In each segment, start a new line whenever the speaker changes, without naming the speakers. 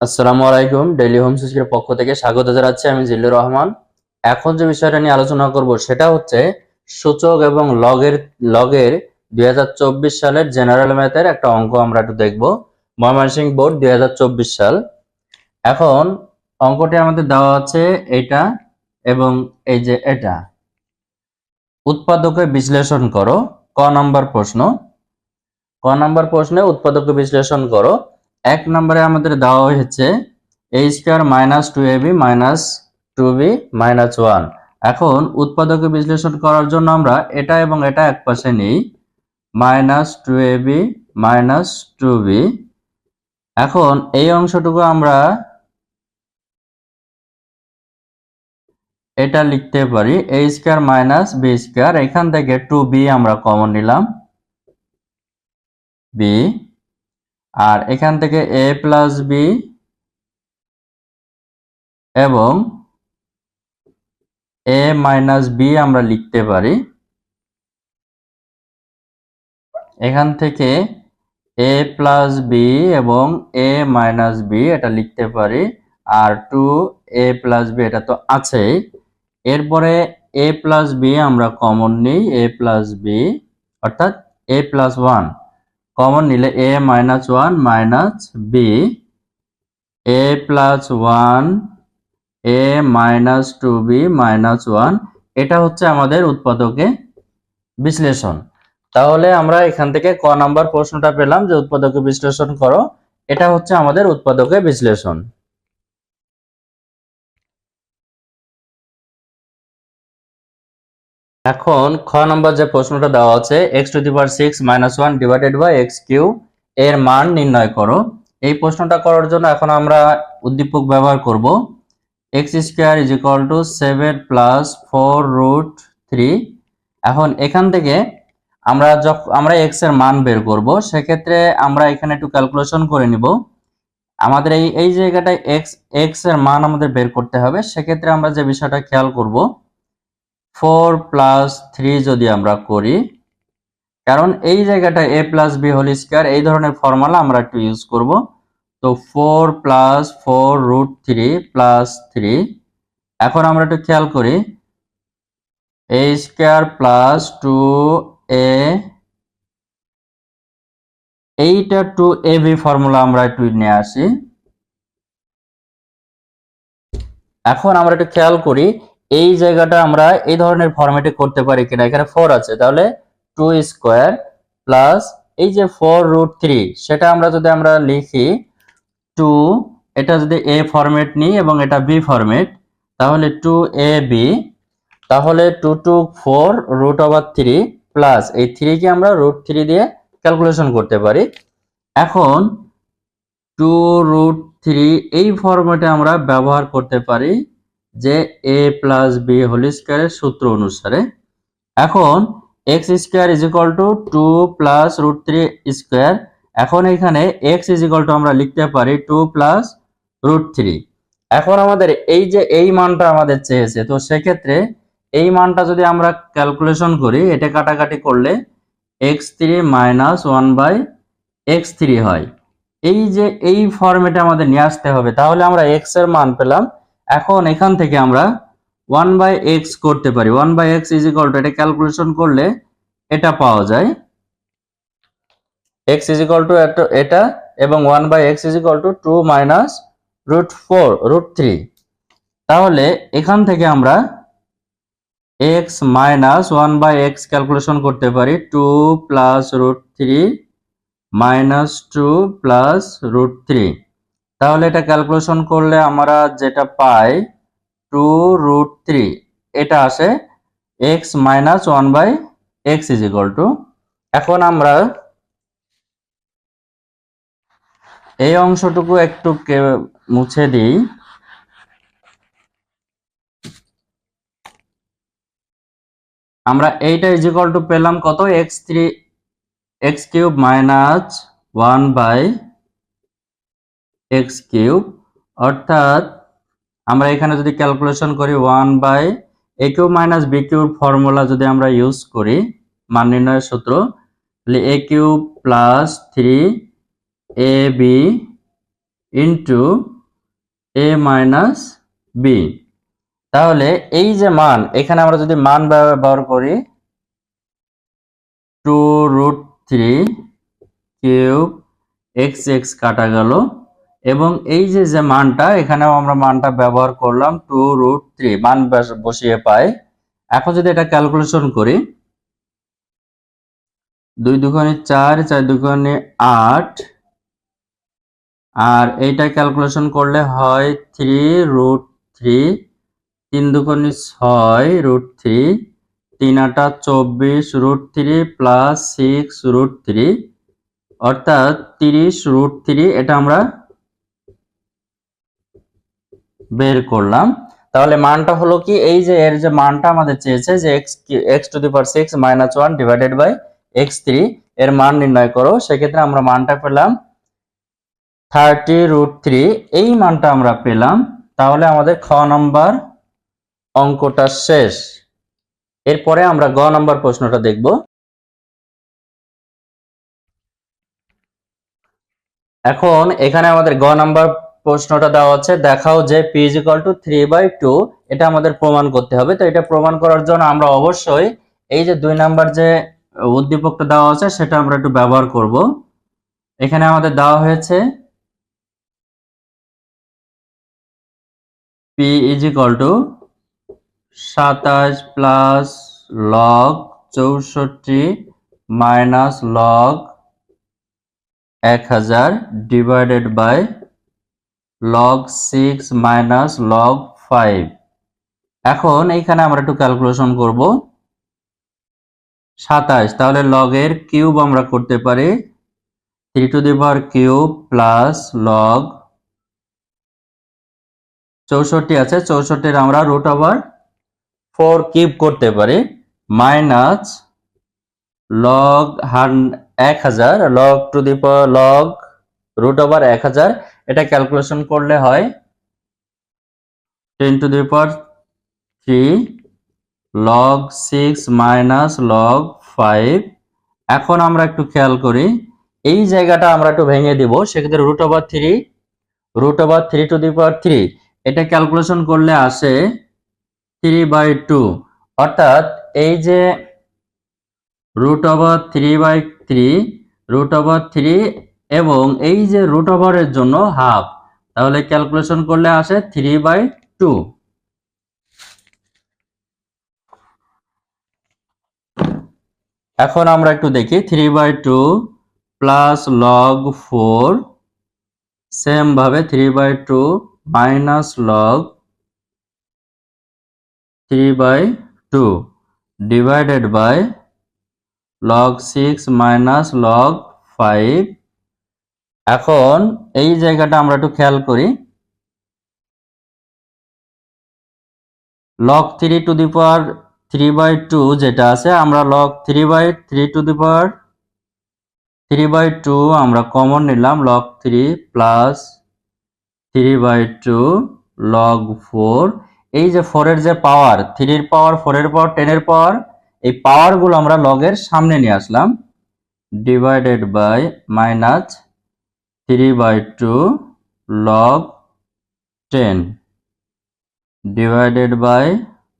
আসসালামু আলাইকুম daily home সুইচের পক্ষ থেকে স্বাগত জানাচ্ছি আমি জিল্লুর রহমান। এখন যে বিষয়টা নিয়ে আলোচনা করব সেটা হচ্ছে সূচক এবং লগের লগের দু হাজার চব্বিশ সালের জেনারেল ম্যাথের একটা অঙ্ক আমরা একটু দেখব। ময়মনসিংহ বোর্ড দু হাজার চব্বিশ সাল। এখন অঙ্কটি আমাদের দেওয়া আছে এটা এবং এই যে এটা। উৎপাদকে বিশ্লেষণ করো, ক নম্বর প্রশ্ন। ক নম্বর প্রশ্নে উৎপাদকে বিশ্লেষণ করো। এক নম্বরে আমাদের দেওয়া হয়েছে A square minus two A B minus two B minus one এখন উৎপাদকে বিশ্লেষণ করার জন্য আমরা এটা এবং এটা এক পাশে নিই। Minus two A B minus two B এখন এই অংশটুকু আমরা এটা লিখতে পারি A square minus B square এখান থেকে টু বি আমরা কমন নিলাম। বি আর এখান থেকে এ প্লাস বি এবং এ মাইনাস বি আমরা লিখতে পারি। এখান থেকে এ প্লাস বি এবং এ মাইনাস বি এটা লিখতে পারি। আর টু এ প্লাস বি এটা তো আছেই। এরপরে এ প্লাস বি আমরা কমন নিই। এ প্লাস বি অর্থাৎ এ প্লাস ওয়ান কমন নিলে A minus one minus B A plus one A minus two B minus one এটা হচ্ছে আমাদের উৎপাদকে বিশ্লেষণ। তাহলে আমরা এখান থেকে ক নাম্বার প্রশ্নটা পেলাম যে উৎপাদকে বিশ্লেষণ করো, এটা হচ্ছে আমাদের উৎপাদকে বিশ্লেষণ। এখন খ নম্বর যে প্রশ্নটা দেওয়া আছে X to the power six minus one divided by X Q এর মান নির্ণয় করো। এই প্রশ্নটা করার জন্য এখন আমরা উদ্দীপক ব্যবহার করব। X square is equal to seven plus four root three এখন এখান থেকে আমরা যখন আমরা এক্সের মান বের করব। সেক্ষেত্রে আমরা এখানে একটু ক্যালকুলেশন করে নিব। আমাদের এই এই জায়গাটায় এক্স এক্সের মান আমাদের বের করতে হবে। সেক্ষেত্রে আমরা যে বিষয়টা খেয়াল করব ফোর প্লাস থ্রি যদি আমরা করি, কারণ এই জায়গাটা A plus B whole square, এই ধরনের ফর্মুলা আমরা একটু ইউজ করব। তো four plus four root three plus three, এখন আমরা একটু খেয়াল করি, A square plus two A, এইটা টু এ বি ফর্মুলা আমরা একটু নিয়ে আসি। এখন আমরা একটু খেয়াল করি এই জায়গাটা আমরা এই ধরনের ফরম্যাটে করতে পারি কিনা? এখানে ফোর আছে। তাহলে টু স্কোয়ার প্লাস এই যে ফোর রুট থ্রি সেটা আমরা যদি আমরা লিখি টু এটা যদি এ ফরম্যাট নিই এবং এটা বি ফরম্যাট তাহলে টু এ বি তাহলে two two four root over three plus এই থ্রিকে আমরা রুট থ্রি দিয়ে ক্যালকুলেশন করতে পারি। এখন টু রুট থ্রি এই ফরম্যাটে আমরা ব্যবহার করতে পারি যে এ প্লাস বি হোল স্কোয়ারের সূত্র অনুসারে, এখন X square is equal to two plus root three square এখন এখানে এক্স ইজ ইকাল টু আমরা লিখতে পারি টু প্লাস রুট থ্রি এখন আমাদের এই যে এই মানটা আমাদের চেয়েছে, তো সেক্ষেত্রে এই মানটা যদি আমরা ক্যালকুলেশন করি, এটা কাটাকাটি করলে X three minus one by X three হয়। এই যে এই ফর্মেটে আমাদের নিয়ে আসতে হবে, তাহলে আমরা এক্সের মান পেলাম এখন এখান থেকে আমরা ওয়ান বাই এক্স করতে পারি। One by X is equal to এটা ক্যালকুলেশন করলে এটা পাওয়া যায়। এক্স ইজ ইকাল টু এটা এবং one by X is equal to two minus root four root three তাহলে এখান থেকে আমরা X minus one by X calculation করতে পারি। Two plus root three minus two plus root three তাহলে এটা ক্যালকুলেশন করলে আমরা যেটা পাই টু রুট থ্রি এটা আসে X minus one by X is equal to এখন আমরা এই অংশটুকু একটু মুছে দিই। আমরা এইটা ইজ ইকুয়াল টু পেলাম কত? X three X cube minus one by X cube অর্থাৎ আমরা এখানে যদি ক্যালকুলেশন করি one by A cube minus B cube formula যদি আমরা ইউজ করি, মান নির্ণয়ের সূত্র, তাহলে A cube plus three A B into A minus B তাহলে এই যে মান, এখানে আমরা যদি মান ব্যবহার করি two root three cube X X কাটা গেল। এবং এই যে যে মানটা, এখানেও আমরা মানটা ব্যবহার করলাম টু রুট থ্রি, মান বস- বসিয়ে পাই। এখন যদি এটা ক্যালকুলেশন করি, দুই দুগুণে চার চার দুগুণে আট, আর এইটা ক্যালকুলেশন করলে হয় থ্রি রুট থ্রি, তিন দুগুণে ছয় রুট থ্রি, তিন আটা চব্বিশ root three plus six root three, অর্থাৎ তিরিশ রুট থ্রি, এটা আমরা বের করলাম। তাহলে মানটা হলো কি? এই যে, এর যে মানটা আমাদের চেয়েছে যে X X to the power six minus one divided by X three এর মান নির্ণয় করো। সেক্ষেত্রে আমরা মানটা পেলাম থার্টি রুট থ্রি এই মানটা আমরা পেলাম। তাহলে আমাদের খ নম্বর অঙ্কটা শেষ। এরপরে আমরা গ নম্বর প্রশ্নটা দেখব। এখন এখানে আমাদের গ নাম্বার প্রশ্নটা দেওয়া আছে, দেখাও যে P is equal to three by two এটা আমাদের প্রমাণ করতে হবে। তো এটা প্রমাণ করার জন্য আমরা অবশ্যই এই যে দুই নাম্বার যে উদ্দীপকটা দেওয়া আছে, সেটা আমরা একটু ব্যবহার করব। এখানে আমাদের দেওয়া হয়েছে পি ইজ ইকাল টু সাতাশ প্লাস লগ চৌষট্টি মাইনাস লগ এক হাজার divided by log six minus log five এখন এইখানে আমরা একটু ক্যালকুলেশন করব। সাতাশ, তাহলে লগের কিউব আমরা করতে পারি three to the power cube plus log চৌষট্টি আছে, চৌষট্টির আমরা রুট ওভার ফোর কিউব করতে পারি মাইনাস লগ হান এক হাজার log to the power log root over এক হাজার এটা ক্যালকুলেশন করলে হয় ten to the power three log six minus log five এখন আমরা একটু খেয়াল করি, এই জায়গাটা আমরা একটু ভেঙে দিব, সেক্ষেত্রে root over three root over three to the power three এটা ক্যালকুলেশন করলে আসে থ্রি বাই টু অর্থাৎ এই যে root over three by three root over three এবং এই যে রুট ওভারের জন্য হাফ তাহলে ক্যালকুলেশন করলে আসে থ্রি বাই টু এখন আমরা একটু দেখি three by two plus log four same ভাবে three by two minus log three by two divided by log six minus log five এখন এই জায়গাটা আমরা একটু খেয়াল করি। Log three to the power three by two যেটা আছে, আমরা log three by three to the power three by two আমরা কমন নিলাম log three plus three by two log four এই যে ফোরের যে পাওয়ার থ্রির পাওয়ার ফোরের পাওয়ার টেনের পাওয়ার এই পাওয়ারগুলো আমরা লগের সামনে নিয়ে আসলাম। Divided by minus three by two log ten divided by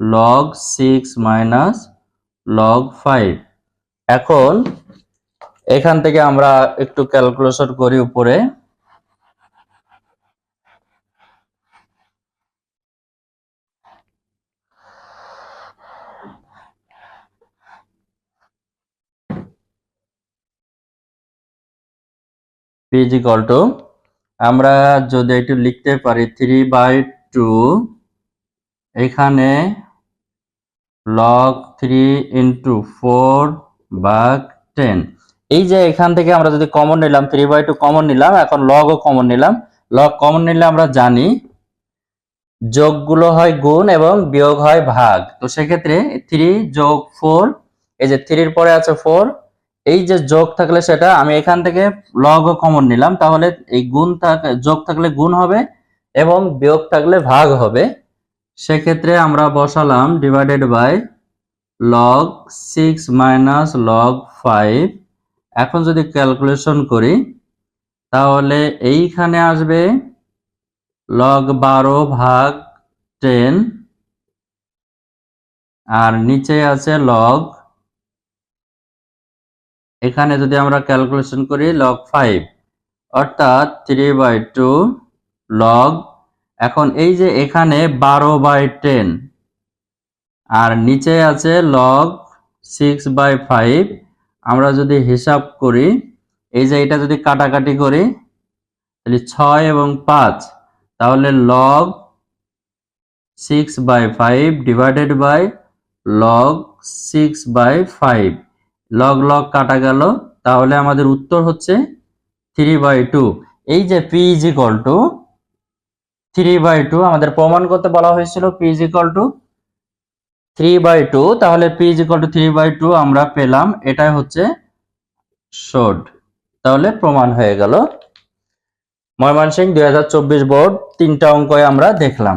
log six minus log five এখন এখান থেকে আমরা একটু ক্যালকুলেশন করি উপরে। পিজ ইকাল টু আমরা যদি একটু লিখতে পারি থ্রি বাই টু এখানে লগ থ্রি ইন্টু ফোর ভাগ টেন এই যে এখান থেকে আমরা যদি কমন নিলাম থ্রি বাই টু কমন নিলাম, এখন লগও কমন নিলাম। লগ কমন নিলে আমরা জানি যোগগুলো হয় গুণ এবং বিয়োগ হয় ভাগ। তো সেক্ষেত্রে থ্রি যোগ ফোর এই যে থ্রির পরে আছে ফোর এই যে যোগ থাকলে সেটা, আমি এখান থেকে লগও কমন নিলাম, তাহলে এই গুণ থাক, যোগ থাকলে গুণ হবে এবং বিয়োগ থাকলে ভাগ হবে। সেক্ষেত্রে আমরা বসালাম divided by log six minus log five এখন যদি ক্যালকুলেশন করি, তাহলে এইখানে আসবে লগ বারো ভাগ টেন আর নিচে আছে লগ এখানে যদি আমরা ক্যালকুলেশন করি লগ ফাইভ অর্থাৎ থ্রি বাই টু লগ এখন এই যে এখানে বারো বাই টেন আর নিচে আছে লগ সিক্স বাই ফাইভ আমরা যদি হিসাব করি, এই যে এটা যদি কাটাকাটি করি, তাহলে ছয় এবং পাঁচ, তাহলে log six by five divided by log six by five log log কাটা গেল, তাহলে আমাদের উত্তর হচ্ছে থ্রি বাই টু এই যে P is equal to three by two আমাদের প্রমাণ করতে বলা হয়েছিল P is equal to three by two তাহলে P is equal to three by two আমরা পেলাম, এটাই হচ্ছে শোড তাহলে প্রমাণ হয়ে গেল। ময়মনসিংহ দুই হাজার চব্বিশ বোর্ড তিনটা অঙ্কয় আমরা দেখলাম।